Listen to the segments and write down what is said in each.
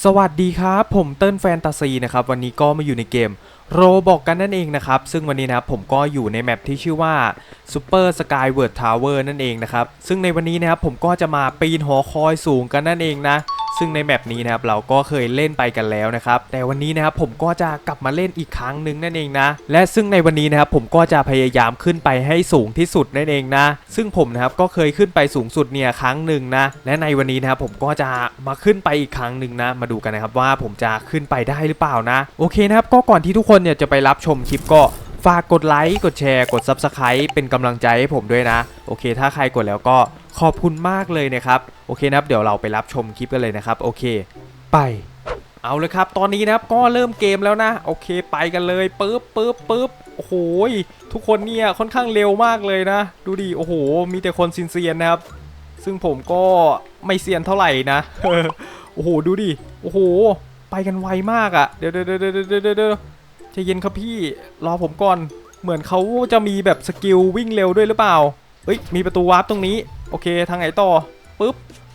สวัสดีครับ ผมเติ้ลแฟนตาซีนะครับวันนี้ก็มาอยู่ในเกมโรบอกกันนั่นเองนะครับ ซึ่งวันนี้นะครับผมก็อยู่ในแมปที่ชื่อว่า Super Sky World Tower นั่นเองนะครับ ซึ่งในวันนี้นะครับผมก็จะมาปีนหอคอยสูงกันนั่นเองนะ ซึ่งในแมปนี้นะครับเราก็เคยเล่นไปกันแล้วนะครับ แต่วันนี้นะครับผมก็จะกลับมาเล่นอีกครั้งหนึ่งนั่นเองนะ และซึ่งในวันนี้นะครับผมก็จะพยายามขึ้นไปให้สูงที่สุดนั่นเองนะ ซึ่งผมนะครับก็เคยขึ้นไปสูงสุดเนี่ยครั้งหนึ่งนะ และในวันนี้นะครับผมก็จะมาขึ้นไปอีกครั้งหนึ่งนะ มาดูกันนะครับว่าผมจะขึ้นไปได้หรือเปล่านะ โอเคนะครับก็ก่อนที่ทุกคนเนี่ยจะไปรับชมคลิปก็ฝากกดไลค์ กดแชร์ กด Subscribe เป็นกำลังใจให้ผมด้วยนะ โอเค ถ้าใครกดแล้วก็ ขอบคุณมากเลยนะครับ โอเคนะครับ เดี๋ยวเราไปรับชมคลิปกันเลยนะครับ โอเค ไป เอาเลยครับ ตอนนี้นะครับก็เริ่มเกมแล้วนะ โอเคไปกันเลยปึ๊บปึ๊บปึ๊บโอ้โหยทุกคนเนี่ยค่อนข้างเร็วมากเลยนะ ดูดิโอ้โห มีแต่คนซินเซียนนะครับ ซึ่งผมก็ไม่เซียนเท่าไหร่นะโอ้โหดูดิโอ้โห ไปกันไวมากอะ่ะ เดี๋ยวเดี๋ยวเดี๋ยวเดี๋ยวเดี๋ยวเดี๋ยวใจเย็นครับพี่รอผมก่อน เหมือนเขาจะมีแบบสกิลวิ่งเร็วด้วยหรือเปล่าเฮ้ยมีประตูวาร์ปตรงนี้ โอเคทางไหนต่อปึ๊บ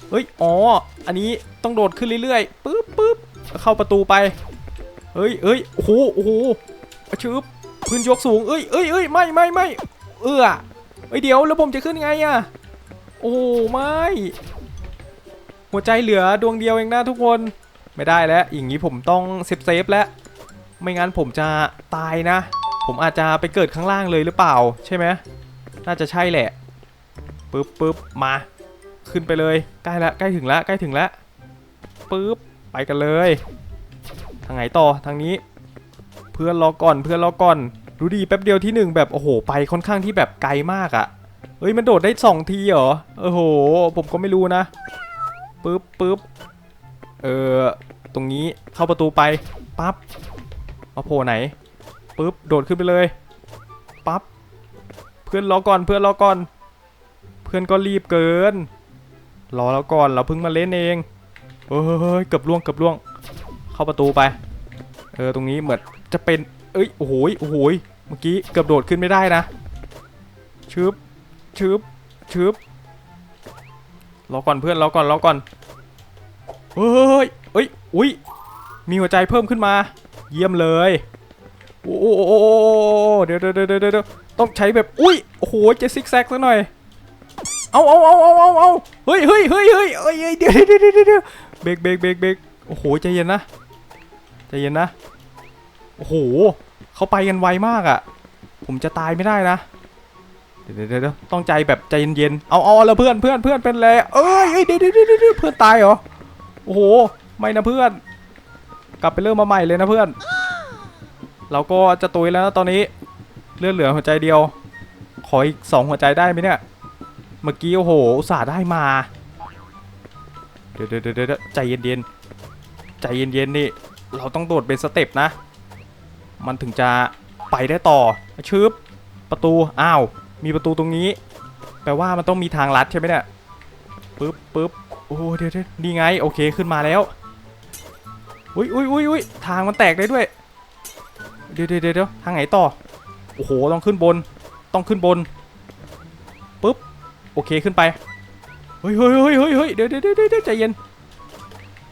เฮ้ยอ๋ออันนี้ต้องโดดขึ้นเรื่อยๆปึ๊บปึ๊บเข้าประตูไปเฮ้ยเฮ้ยโอ้โหโอ้โหชึบพื้นยกสูงเอ้ยเอ้ยเอ้ยไม่ไม่ไม่เอื้อเอ้ยเดี๋ยวแล้วผมจะขึ้นไงอะโอ้ไม่หัวใจเหลือดวงเดียวเองนะทุกคนไม่ได้แล้วอย่างนี้ผมต้องเซฟเซฟแล้วไม่งั้นผมจะตายนะ ผมอาจจะไปเกิดข้างล่างเลยหรือเปล่า ใช่ไหมน่าจะใช่แหละ ปึ๊บปึ๊บมาขึ้นไปเลยใกล้ละใกล้ถึงแล้วใกล้ถึงแล้วปึ๊บไปกันเลย ทางไหนต่อทางนี้ เพื่อนรอก่อนเพื่อนรอก่อนดูดีแป๊บเดียวที่หนึ่งแบบโอ้โหไปค่อนข้างที่แบบไกลมากอะ่ะเฮ้ยมันโดดได้สองทีเหรอโอ้โห ผมก็ไม่รู้นะปึ๊บปึ๊บเออตรงนี้เข้าประตูไปปั๊บมาโผล่ไหนปึ๊บโดดขึ้นไปเลยปั๊บเพื่อนรอก่อนเพื่อนรอก่อน เพื่อนก็รีบเกิน รอแล้วก่อนเราเพิ่งมาเล่นเองเฮ้ยเกือบล่วงเกือบล่วง เข้าประตูไป เออตรงนี้เหมือนจะเป็น เอ้ยโอ้โหยโอ้โหยเมื่อกี้เกือบโดดขึ้นไม่ได้นะชึบชึบชึบรอก่อนเพื่อนรอก่อนรอก่อนเฮ้ยเอ้ยอุ้ยมีหัวใจเพิ่มขึ้นมา เยี่ยมเลยโอ้โหเดี๋ยวเดี๋ยวเดี๋ยวเดี๋ยวเดี๋ยวต้องใช้แบบอุ้ยโอ้โหจะซิกแซกซะหน่อย เอาเอาเอาเอาเอาเอาเฮ้ยเฮ้ยเฮ้ยเฮ้ยเฮ้ยเดี๋ยวเดี๋ยวเดี๋ยวเดียวเบรกเบรกเบรกเบรกโอ้โหใจเย็นนะใจเย็นนะโอ้โหเขาไปกันไวมากอะ่ะ ผมจะตายไม่ได้นะเดี๋ยวเดี๋ยวเดี๋ยวต้องใจแบบใจเย็นๆเอาเอาแล้วเพื่อนเพื่อนเพื่อนเป็นไรเอ้ยเอ้ยเดี๋ยวเดี๋ยวเดี๋ยวเดี๋ยวเพื่อนตายเหรอโอ้โหไม่นะเพื่อน กลับไปเริ่มมาใหม่เลยนะเพื่อน เราก็จะตุยแล้วนะตอนนี้เลือดเหลือหัวใจเดียว ขออีกสองหัวใจได้ไหมเนี่ย เมื่อกี้โอ้โหอุตส่าห์ได้มาเดี๋ยวเดี๋ยวเดี๋ยวเดี๋ยวใจเย็นๆ ใจเย็นๆ นี่ เราต้องโดดเป็นสเต็ปนะ มันถึงจะไปได้ต่อชึบประตู อ้าว มีประตูตรงนี้ แปลว่ามันต้องมีทางลัดใช่ไหมเนี่ย ปึ๊บปึ๊บโอ้เดี๋ยวเดี๋ยวนี่ไง โอเค ขึ้นมาแล้ว อุ้ยอุ้ยอุ้ยอุ้ยทางมันแตกได้ด้วย เดี๋ยวเดี๋ยวเดี๋ยวทางไหนต่อ โอ้โห ต้องขึ้นบน ต้องขึ้นบน โอเคขึ้นไปเฮ้ยเฮ้ยเฮ้ยเฮ้ยเฮ้ยเดี๋ยวเดี๋ยวเดี๋ยวใจเย็น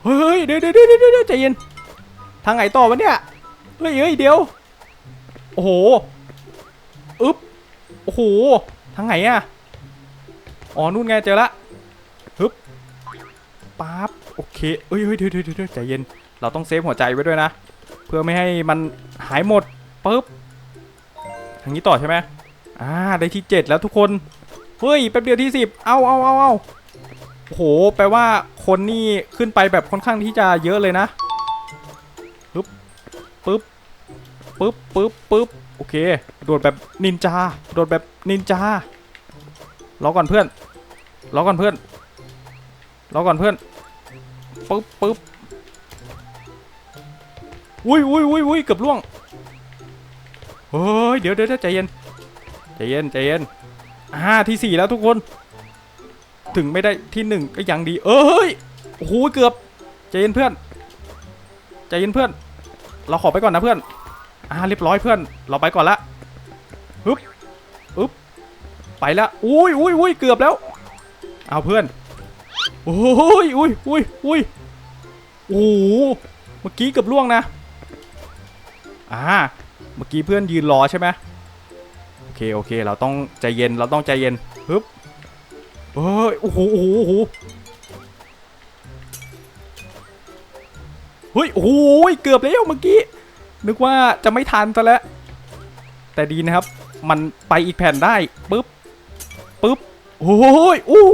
เฮ้ยเดี๋ยวเดี๋ยวเดี๋ยวเดี๋ยวเดี๋ยวใจเย็นทางไหนต่อวะเนี่ยเฮ้ยเฮ้ยเดี๋ยวโอ้โหอึ๊บโอ้โหทางไหนอะอ๋อนู่นไงเจอละฮึบปั๊บโอเคเอ้ยเฮ้ยเดี๋ยวเดี๋ยวเดี๋ยวใจเย็นเราต้องเซฟหัวใจไว้ด้วยนะ เพื่อไม่ให้มันหายหมดปึ๊บทางนี้ต่อใช่ไหมอ่าได้ที่ 7 แล้วทุกคน เฮ้ยแป๊บเดียวที่10เอาเอาเอาเอาโอ้โห แปลว่าคนนี่ขึ้นไปแบบค่อนข้างที่จะเยอะเลยนะปึ๊บปึ๊บปึ๊บปึ๊บปึ๊บโอเค โดดแบบนินจา โดดแบบนินจารอก่อนเพื่อนรอก่อนเพื่อนรอก่อนเพื่อนปึ๊บปึ๊บอุ้ยอุ้ยอุ้ยอุ้ยเกือบล่วงเฮ้ยเดี๋ยวเดี๋ยวใจเย็นใจเย็นใจเย็น อ่าที่สี่แล้วทุกคน ถึงไม่ได้ที่หนึ่งก็ยังดี เอ้ยโอ้โหเกือบใจเย็นเพื่อนใจเย็นเพื่อน เราขอไปก่อนนะเพื่อนอ่าเรียบร้อยเพื่อน เราไปก่อนละฮึบอึบไปละอุ้ยอุ้ยอุ้ยเกือบแล้ว เอาเพื่อนโอ้ยอุ้ยอุ้ยอุ้ยโอ้โหเมื่อกี้เกือบล่วงนะอ่าเมื่อกี้เพื่อนยืนรอใช่ไหม เคโอเค เราต้องใจเย็นเราต้องใจเย็นฮึบเฮ้ยโอ้โหโอ้โหโอ้โหเฮ้ยโอ้โหเกือบแล้วเมื่อกี้ นึกว่าจะไม่ทันซะแล้ว แต่ดีนะครับ มันไปอีกแผ่นได้ปึ๊บปึ๊บโอ้ยอู้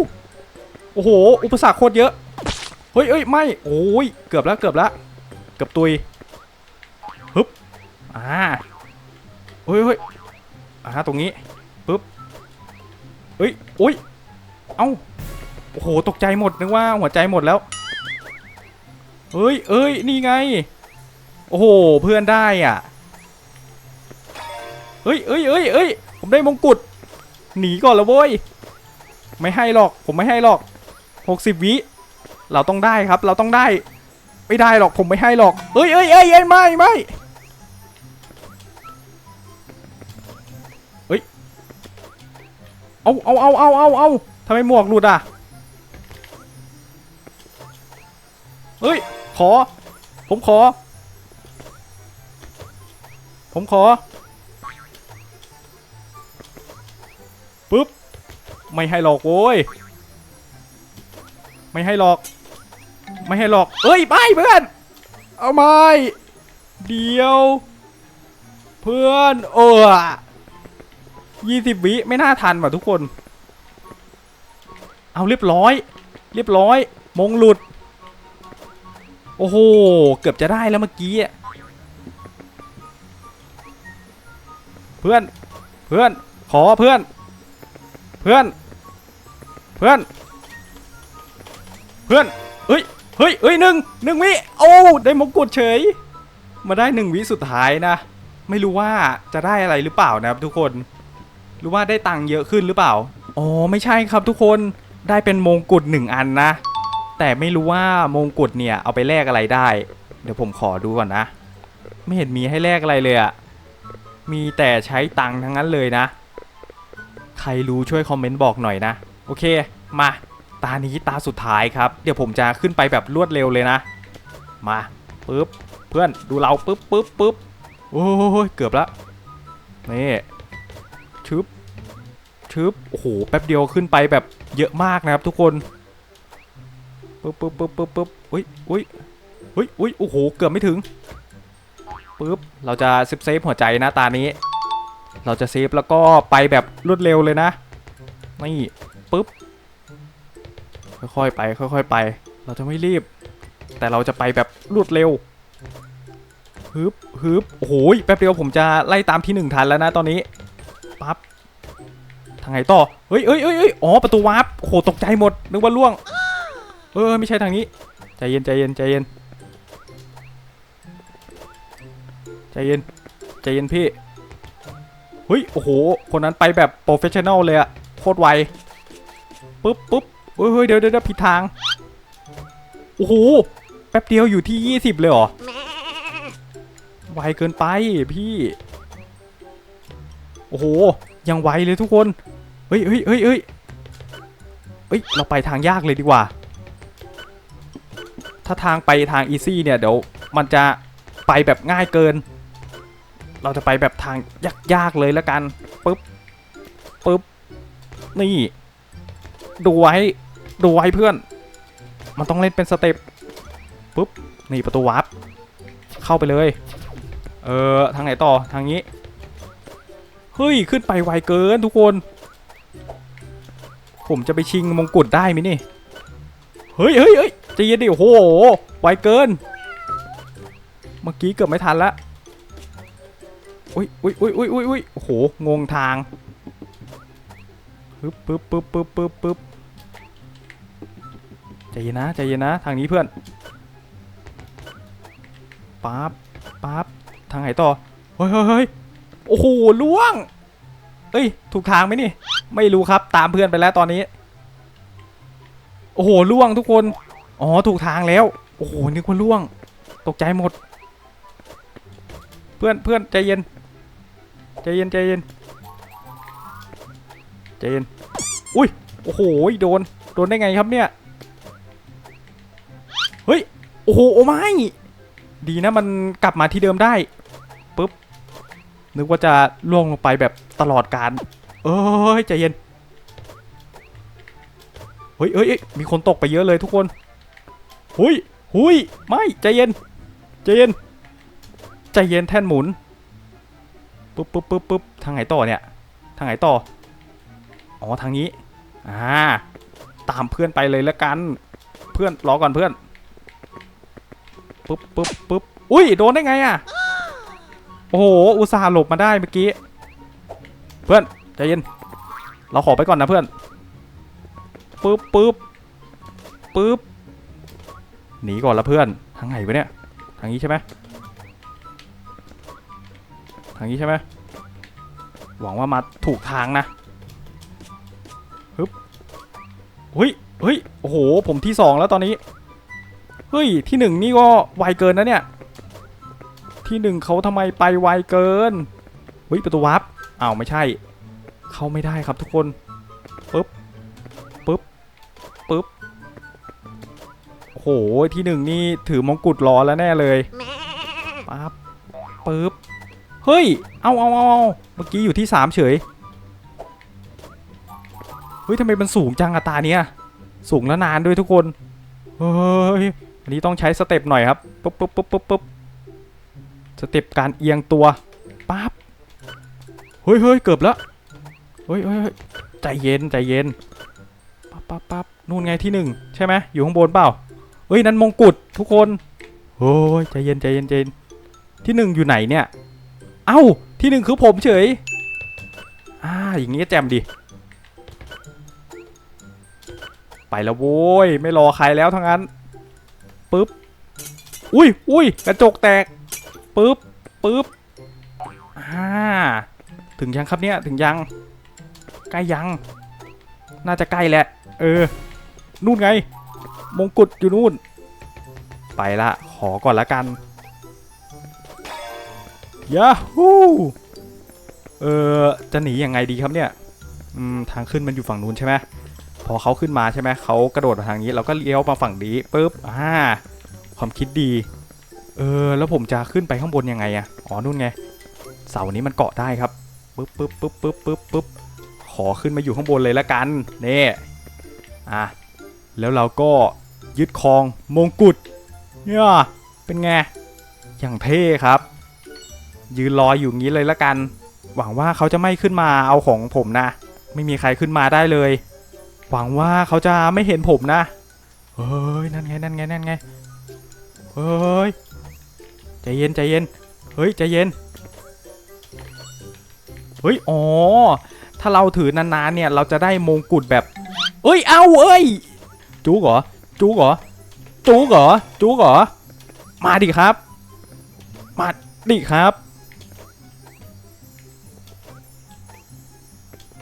โอ้โห อุปสรรคโคตรเยอะเฮ้ยเอ้ยไม่โอ้ยเกือบแล้วเกือบแล้วเกือบตุยฮึบอ่าเฮ้ยเฮ้ย อ่าตรงนี้ปึ๊บเฮ้ยโอ้ยเอ้าโอ้โหตกใจหมดนึกว่าหัวใจหมดแล้วเฮ้ยเอ้ยนี่ไง โอ้โหเพื่อนได้อะเฮ้ยเอ้ยเอ้ยเอ้ยผมได้มงกุฎหนีก่อนล้วเว้ยไม่ให้หรอกผมไม่ให้หรอก60วิเราต้องได้ครับ เราต้องได้ ไม่ได้หรอกผมไม่ให้หรอกเอ้ยเอ้ยเอ้ยเอ้ยไม่ไม่ เอาเอาเอาเอาเอาเอาทำไมหมวกหลุดอะเฮ้ย ขอ ผมขอ ผมขอปึ๊บ ไม่ให้หรอกโว้ย ไม่ให้หรอก ไม่ให้หรอก เอ้ย ไปเพื่อน เอาไม่ เดียว เพื่อนเออ ยี่สิบวิไม่น่าทันว่ะทุกคน เอาเรียบร้อย เรียบร้อย มงหลุด โอ้โห เกือบจะได้แล้วเมื่อกี้อะเพื่อน เพื่อน ขอเพื่อน เพื่อน เพื่อน เพื่อน เฮ้ย เฮ้ยเฮ้ยหนึ่งหนึ่งวิ โอ้ ได้มงกุฎเฉย มาได้หนึ่งวิสุดท้ายนะ ไม่รู้ว่าจะได้อะไรหรือเปล่านะครับทุกคน หรือว่าได้ตังค์เยอะขึ้นหรือเปล่า อ๋อไม่ใช่ครับทุกคนได้เป็นมงกุฎหนึ่งอันนะ แต่ไม่รู้ว่ามงกุฎเนี่ยเอาไปแลกอะไรได้ เดี๋ยวผมขอดูก่อนนะ ไม่เห็นมีให้แลกอะไรเลยอะมีแต่ใช้ตังค์ทั้งนั้นเลยนะ ใครรู้ช่วยคอมเมนต์บอกหน่อยนะ โอเคมา ตานี้ตาสุดท้ายครับ เดี๋ยวผมจะขึ้นไปแบบรวดเร็วเลยนะ มาปึ๊บเพื่อนดูเราปึ๊บปึ๊บปึ๊บโอ้ยเกือบละนี่ ชึบโอ้โหแป๊บเดียวขึ้นไปแบบเยอะมากนะครับทุกคนปึ๊บปึ๊บปึ๊บปึ๊บปึ๊บอุ้ยอุ้ยอุ้ยอุ้ยโอ้โหเกือบไม่ถึงปึ๊บเราจะเซฟเซฟหัวใจนะตานี้ เราจะเซฟแล้วก็ไปแบบรวดเร็วเลยนะนี่ปึ๊บค่อยๆไปค่อยๆไป เราจะไม่รีบ แต่เราจะไปแบบรวดเร็วฮึบฮึบโอ้โหแป๊บเดียวผมจะไล่ตามที่หนึ่งทันแล้วนะตอนนี้ปั๊บ ทางไหนต่อ เฮ้ยเฮ้ยเฮ้ยอ๋อ ประตูวาร์ปโห ตกใจหมด นึกว่าล่วง เออ ไม่ใช่ทางนี้ ใจเย็น ใจเย็น ใจเย็น ใจเย็น ใจเย็นพี่ เฮ้ย โอ้โห คนนั้นไปแบบโปรเฟชชั่นอลเลยอะโคตรไวปึ๊บปึ๊บเฮ้ยเฮ้ยเดี๋ยวเดี๋ยวผิดทาง โอ้โห แป๊บเดียวอยู่ที่ 20 เลยเหรอ ไวเกินไปพี่ โอ้โห ยังไวเลยทุกคนเฮ้ยเฮ้ยเฮ้ยเฮ้ยเฮ้ยเราไปทางยากเลยดีกว่า ถ้าทางไปทางอีซี่เนี่ยเดี๋ยวมันจะไปแบบง่ายเกิน เราจะไปแบบทางยากๆเลยแล้วกันปึ๊บปึ๊บนี่ดูไว้ดูไว้เพื่อน มันต้องเล่นเป็นสเต็ปปุ๊บนี่ประตูวาร์ปเข้าไปเลย เออทางไหนต่อทางนี้ เฮ้ย ขึ้นไปไวเกินทุกคน ผมจะไปชิงมงกุฎได้ไหมยนี่ เฮ้ยเฮ้ยเฮ้ยใจะเย็นดิโอ้โห ไวเกิน เมื่อกี้เกือบไม่ทันละอุ้ยอุ้ยอุ้ยอุ้ยอุ้ยอุ้ยโอ้โห งงทางปึ๊บปึ๊บปึ๊บปึ๊บปึ๊บปึ๊บใจเย็นนะใจเย็นนะ ทางนี้เพื่อนปั๊บปั๊บทางไหนต่อ เฮ้ยเฮ้ยเฮ้ย โอ้โหล่วง เอ้ย ถูกทางไหมนี่ ไม่รู้ครับ ตามเพื่อนไปแล้วตอนนี้ โอ้โหล่วงทุกคน อ๋อ ถูกทางแล้ว โอ้โห นึกว่าล่วง ตกใจหมด เพื่อนเพื่อนใจเย็น ใจเย็นใจเย็นใจเย็น อุ้ย โอ้โห โดน โดนได้ไงครับเนี่ย เฮ้ย โอ้โห โอ้ไม่ ดีนะมันกลับมาที่เดิมได้ นึกว่าจะล่วงลงไปแบบตลอดการ เอ้ยใจเย็น เฮ้ยเอ้ยมีคนตกไปเยอะเลยทุกคน หุยหุยไม่ใจเย็น ใจเย็น ใจเย็นแท่นหมุน ปุ๊บปุ๊บปุ๊บปุ๊บทางไหนต่อเนี่ย ทางไหนต่อ อ๋อทางนี้ อ่า ตามเพื่อนไปเลยแล้วกัน เพื่อนรอก่อนเพื่อน ปุ๊บปุ๊บปุ๊บอุ้ยโดนได้ไงอะ โอ้โห อุตส่าห์หลบมาได้เมื่อกี้ เพื่อนใจเย็น เราขอไปก่อนนะเพื่อนปุ๊บปุ๊บปุ๊บ หนีก่อนละเพื่อน ทางไหนวะเนี่ย ทางนี้ใช่ไหมทางนี้ใช่ไหมหวังว่ามาถูกทางนะฮึบเฮ้ยเฮ้ย โอ้โห ผมที่สองแล้วตอนนี้ เฮ้ย ที่หนึ่งนี่ก็ไวเกินนะเนี่ย ที่หนึ่งเขาทำไมไปไวเกินเฮ้ยประตูวับอ้าวไม่ใช่ เข้าไม่ได้ครับทุกคนปึ๊บปึ๊บปึ๊บโอ้โหที่หนึ่งนี่ถือมงกุฎรอแล้วแน่เลยปั๊บปึ๊บเฮ้ย เอาเอาเอาเอาเมื่อกี้อยู่ที่สามเฉย เฮ้ยทำไมมันสูงจังอะตาเนี้ย สูงแล้วนานด้วยทุกคน เฮ้ย อันนี้ต้องใช้สเต็ปหน่อยครับ ปุ๊บปุ๊บปุ๊บปุ๊บปุ๊บ สเต็ปการเอียงตัวปั๊บเฮ้ยเฮ้ยเกือบแล้วเฮ้ยเฮ้ยใจเย็นใจเย็นปั๊บปั๊บปั๊บนู่นไงที่หนึ่งใช่ไหมอยู่ข้างบนเปล่าเฮ้ยนั่นมงกุฎทุกคนโอ้ยใจเย็นใจเย็นใจเย็นที่หนึ่งอยู่ไหนเนี่ยเอ้าที่หนึ่งคือผมเฉยอ่าอย่างงี้แจมดิไปแล้วโว้ยไม่รอใครแล้วทั้งนั้นปึ๊บอุ้ยอุ้ยกระจกแตก ปึ๊บปึ๊บอ่าถึงยังครับเนี่ยถึงยังใกล้ยัง น่าจะใกล้แหละเออ นู่นไง มงกุฎอยู่นู่น ไปละ ขอก่อนละกันยาฮูเออจะหนียังไงดีครับเนี่ยอืมทางขึ้นมันอยู่ฝั่งนู้นใช่ไหมพอเขาขึ้นมาใช่ไหมเขากระโดดมาทางนี้ เราก็เลี้ยวมาฝั่งนี้ปุ๊บอ่าความคิดดี เออแล้วผมจะขึ้นไปข้างบนยังไงอะอ๋อนู่นไง เสานี้มันเกาะได้ครับปึ๊บปึ๊บปึ๊บปึ๊บปึ๊บปึ๊บขอขึ้นมาอยู่ข้างบนเลยละกันนี่อะแล้วเราก็ยึดครองมงกุฎเนี่ยเป็นไงอย่างเท่ครับ ยืนรออยู่อย่างนี้เลยละกัน หวังว่าเขาจะไม่ขึ้นมาเอาของผมนะ ไม่มีใครขึ้นมาได้เลย หวังว่าเขาจะไม่เห็นผมนะเฮ้ยนั่นไงนั่นไงนั่นไงเฮ้ย ใจเย็นใจเย็น เฮ้ยใจเย็น เฮ้ยอ๋อ ถ้าเราถือนานๆเนี่ยเราจะได้มงกุฎแบบเอ้ยเอาเอ้ยจูกเหรอจูกเหรอจูกเหรอจูกเหรอมาดิครับ มาดิครับ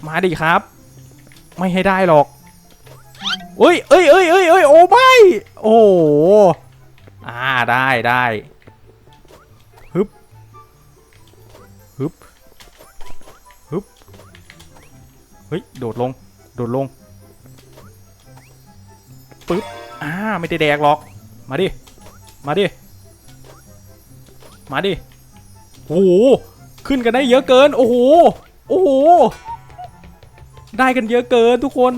มาดิครับ ไม่ให้ได้หรอกเอ้ยเอ้ยเอ้ยเอ้ยเอ้ยโอ้ไม่โอ้อ่าได้ได้ ฮึบเฮ้ย โดดลง โดดลง ปึ๊บ อ่า ไม่ได้แดกหรอก มาดิ มาดิ มาดิ โอ้โห ขึ้นกันได้เยอะเกิน โอ้โห โอ้โห ได้กันเยอะเกินทุกคน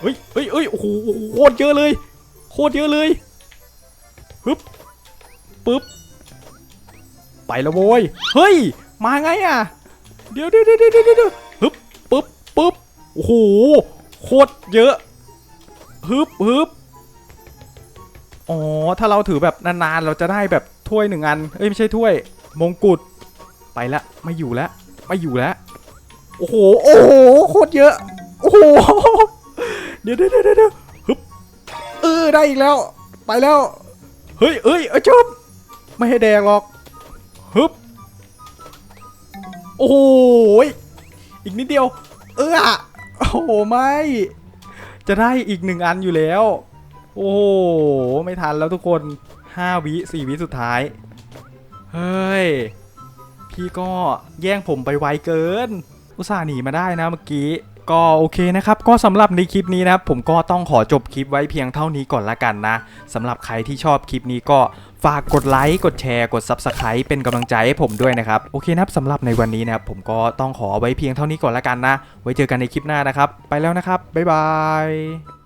เฮ้ยเฮ้ยเฮ้ยโอ้โห โคตรเยอะเลย โคตรเยอะเลยฮึบปึ๊บ ไปแล้วโว้ย เฮ้ย มาไงอะ เดี๋ยวเดี๋ยวเดี๋ยวเดี๋ยวเดี๋ยวฮึบปึ๊บปึ๊บโอ้โห โคตรเยอะฮึบฮึบอ๋อ ถ้าเราถือแบบนานๆ เราจะได้แบบถ้วยหนึ่งอัน เอ้ยไม่ใช่ถ้วย มงกุฎ ไปละ ไม่อยู่แล้ว ไม่อยู่แล้ว โอ้โห โอ้โห โคตรเยอะ โอ้โห เดี๋ยวเดี๋ยวเดี๋ยวเดี๋ยวฮึบเออ ได้อีกแล้ว ไปแล้ว เฮ้ยเอ้ยเอ้ยจบไม่ให้แดงหรอก ฮึบโอ้โหอีกนิดเดียว เออโอ้โหไม่ จะได้อีกหนึ่งอันอยู่แล้ว โอ้โหไม่ทันแล้วทุกคน5วิ4วิสุดท้าย เฮ้ย พี่ก็แย่งผมไปไวเกิน อุตส่าห์หนีมาได้นะเมื่อกี้ก็โอเคนะครับ ก็สำหรับในคลิปนี้นะผมก็ต้องขอจบคลิปไว้เพียงเท่านี้ก่อนละกันนะสำหรับใครที่ชอบคลิปนี้ก็ ฝากกดไลค์ กดแชร์ กด Subscribe เป็นกำลังใจให้ผมด้วยนะครับ โอเคนะครับสำหรับในวันนี้นะครับผมก็ต้องขอไว้เพียงเท่านี้ก่อนละกันนะ ไว้เจอกันในคลิปหน้านะครับ ไปแล้วนะครับ บ๊ายบาย